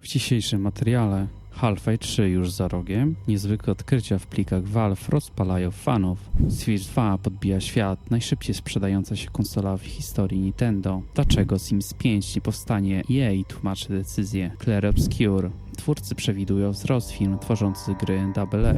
W dzisiejszym materiale Half-Life 3 już za rogiem, niezwykłe odkrycia w plikach Valve rozpalają fanów, Switch 2 podbija świat, najszybciej sprzedająca się konsola w historii Nintendo, dlaczego Sims 5 nie powstanie, jej tłumaczy decyzję, Claire Obscure, twórcy przewidują wzrost firm tworzących gry AA.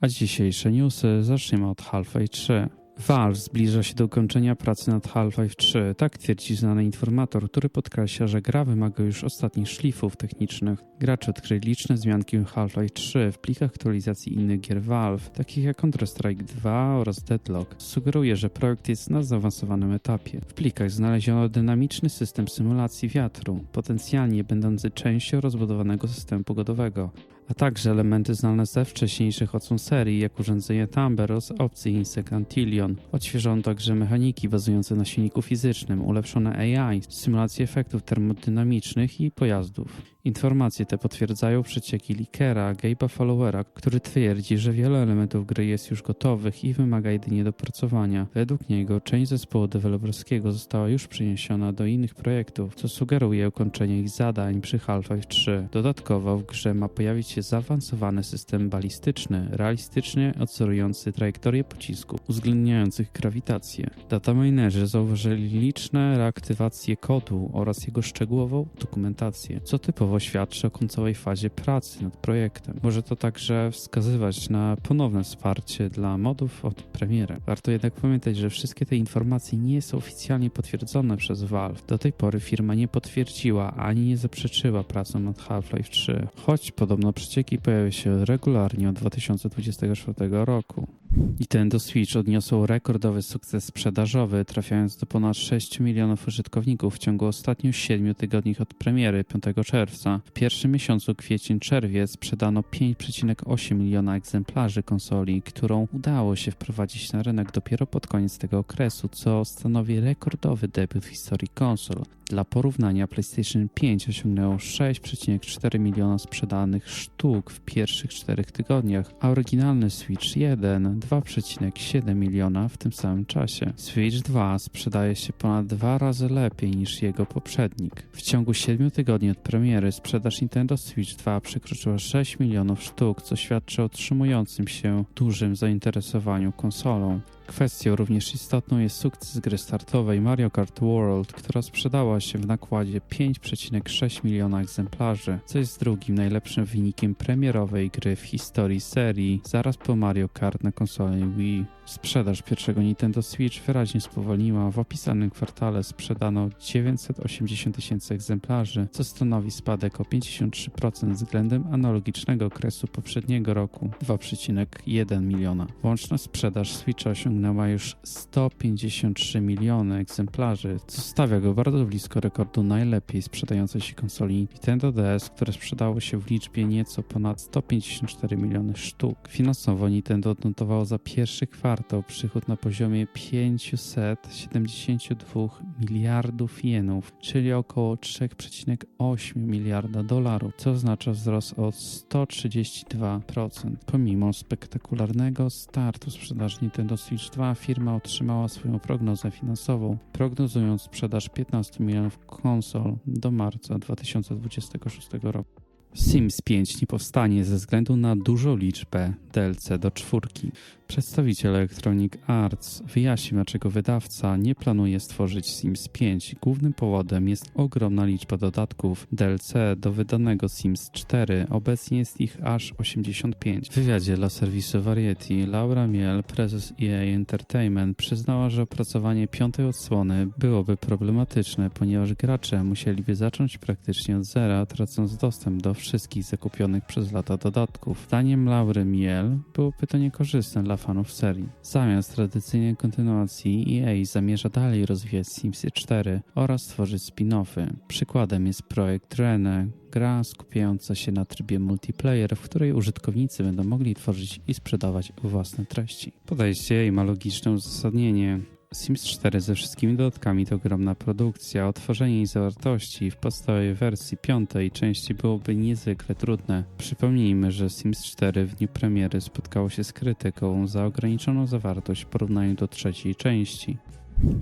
A dzisiejsze newsy. Zaczniemy od Half-Life 3. Valve zbliża się do ukończenia pracy nad Half-Life 3, tak twierdzi znany informator, który podkreśla, że gra wymaga już ostatnich szlifów technicznych. Gracze odkryli liczne zmianki Half-Life 3 w plikach aktualizacji innych gier Valve, takich jak Counter-Strike 2 oraz Deadlock. Sugeruje, że projekt jest na zaawansowanym etapie. W plikach znaleziono dynamiczny system symulacji wiatru, potencjalnie będący częścią rozbudowanego systemu pogodowego a także elementy znane ze wcześniejszych odsłon serii, jak urządzenie Tamber z opcji Insect Antillion. Odświeżono także mechaniki bazujące na silniku fizycznym, ulepszone AI, symulacje efektów termodynamicznych i pojazdów. Informacje te potwierdzają przecieki Likera, Gabe'a Followera, który twierdzi, że wiele elementów gry jest już gotowych i wymaga jedynie dopracowania. Według niego część zespołu deweloperskiego została już przeniesiona do innych projektów, co sugeruje ukończenie ich zadań przy Half-Life 3. Dodatkowo w grze ma pojawić się zaawansowany system balistyczny, realistycznie odzorujący trajektorię pocisku, uwzględniających grawitację. Dataminerzy zauważyli liczne reaktywacje kodu oraz jego szczegółową dokumentację, co typowo świadczy o końcowej fazie pracy nad projektem. Może to także wskazywać na ponowne wsparcie dla modów od premiery. Warto jednak pamiętać, że wszystkie te informacje nie są oficjalnie potwierdzone przez Valve. Do tej pory firma nie potwierdziła ani nie zaprzeczyła pracą nad Half-Life 3, choć podobno przecieki pojawiają się regularnie od 2024 roku. Nintendo Switch odniosło rekordowy sukces sprzedażowy, trafiając do ponad 6 milionów użytkowników w ciągu ostatnich 7 tygodni od premiery 5 czerwca. W pierwszym miesiącu kwiecień-czerwiec sprzedano 5,8 miliona egzemplarzy konsoli, którą udało się wprowadzić na rynek dopiero pod koniec tego okresu, co stanowi rekordowy debiut w historii konsol. Dla porównania PlayStation 5 osiągnęło 6,4 miliona sprzedanych sztuk w pierwszych 4 tygodniach, a oryginalny Switch 1 2,7 miliona w tym samym czasie. Switch 2 sprzedaje się ponad dwa razy lepiej niż jego poprzednik. W ciągu 7 tygodni od premiery sprzedaż Nintendo Switch 2 przekroczyła 6 milionów sztuk, co świadczy o utrzymującym się dużym zainteresowaniu konsolą. Kwestią również istotną jest sukces gry startowej Mario Kart World, która sprzedała się w nakładzie 5,6 miliona egzemplarzy, co jest drugim najlepszym wynikiem premierowej gry w historii serii, zaraz po Mario Kart na konsoli Wii. Sprzedaż pierwszego Nintendo Switch wyraźnie spowolniła. W opisanym kwartale sprzedano 980 tysięcy egzemplarzy, co stanowi spadek o 53% względem analogicznego okresu poprzedniego roku 2,1 miliona. Łączna sprzedaż Switcha osiągnęła już 153 miliony egzemplarzy, co stawia go bardzo blisko rekordu najlepiej sprzedającej się konsoli Nintendo DS, które sprzedało się w liczbie nieco ponad 154 miliony sztuk. Finansowo Nintendo odnotowało za pierwszy kwartał przychód na poziomie 572 miliardów jenów, czyli około 3,8 miliarda dolarów, co oznacza wzrost o 132%. Pomimo spektakularnego startu sprzedaży Nintendo Switch 2, firma otrzymała swoją prognozę finansową, prognozując sprzedaż 15 milionów konsol do marca 2026 roku. Sims 5 nie powstanie ze względu na dużą liczbę DLC do czwórki. Przedstawiciel Electronic Arts wyjaśnił, dlaczego wydawca nie planuje stworzyć Sims 5. Głównym powodem jest ogromna liczba dodatków DLC do wydanego Sims 4. Obecnie jest ich aż 85. W wywiadzie dla serwisu Variety Laura Miel, prezes EA Entertainment, przyznała, że opracowanie piątej odsłony byłoby problematyczne, ponieważ gracze musieliby zacząć praktycznie od zera, tracąc dostęp do wszystkich zakupionych przez lata dodatków. Zdaniem Laury Miel byłoby to niekorzystne dla fanów serii. Zamiast tradycyjnej kontynuacji EA zamierza dalej rozwijać Simsy 4 oraz stworzyć spin-offy. Przykładem jest projekt Rene, gra skupiająca się na trybie multiplayer, w której użytkownicy będą mogli tworzyć i sprzedawać własne treści. Podejście i ma logiczne uzasadnienie. Sims 4 ze wszystkimi dodatkami to ogromna produkcja. Otworzenie jej zawartości w podstawowej wersji piątej części byłoby niezwykle trudne. Przypomnijmy, że Sims 4 w dniu premiery spotkało się z krytyką za ograniczoną zawartość w porównaniu do trzeciej części.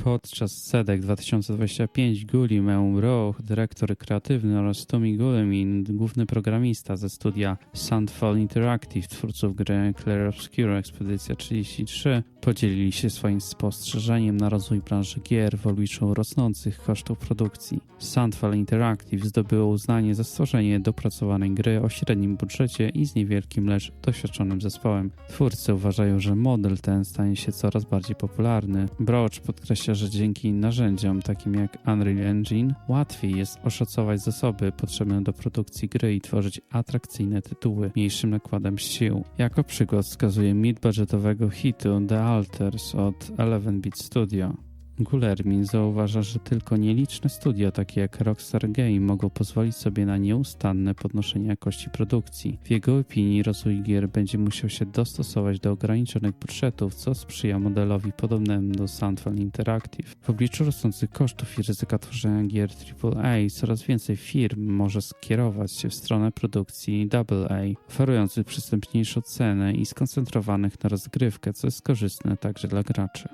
Podczas SEDEC 2025 Guli Meumro, dyrektor kreatywny oraz Tommy Gulemin, główny programista ze studia Sandfall Interactive, twórców gry Clair Obscure Ekspedycja 33, podzielili się swoim spostrzeżeniem na rozwój branży gier w obliczu rosnących kosztów produkcji. Sandfall Interactive zdobyło uznanie za stworzenie dopracowanej gry o średnim budżecie i z niewielkim, lecz doświadczonym zespołem. Twórcy uważają, że model ten stanie się coraz bardziej popularny. Broch podkreśla, że dzięki narzędziom takim jak Unreal Engine łatwiej jest oszacować zasoby potrzebne do produkcji gry i tworzyć atrakcyjne tytuły mniejszym nakładem sił. Jako przykład wskazuje mid-budgetowego hitu The Alters od 11-bit Studio. Gulermin zauważa, że tylko nieliczne studia, takie jak Rockstar Game, mogą pozwolić sobie na nieustanne podnoszenie jakości produkcji. W jego opinii rozwój gier będzie musiał się dostosować do ograniczonych budżetów, co sprzyja modelowi podobnemu do Sandfall Interactive. W obliczu rosnących kosztów i ryzyka tworzenia gier AAA, coraz więcej firm może skierować się w stronę produkcji AA, oferujących przystępniejszą cenę i skoncentrowanych na rozgrywkę, co jest korzystne także dla graczy.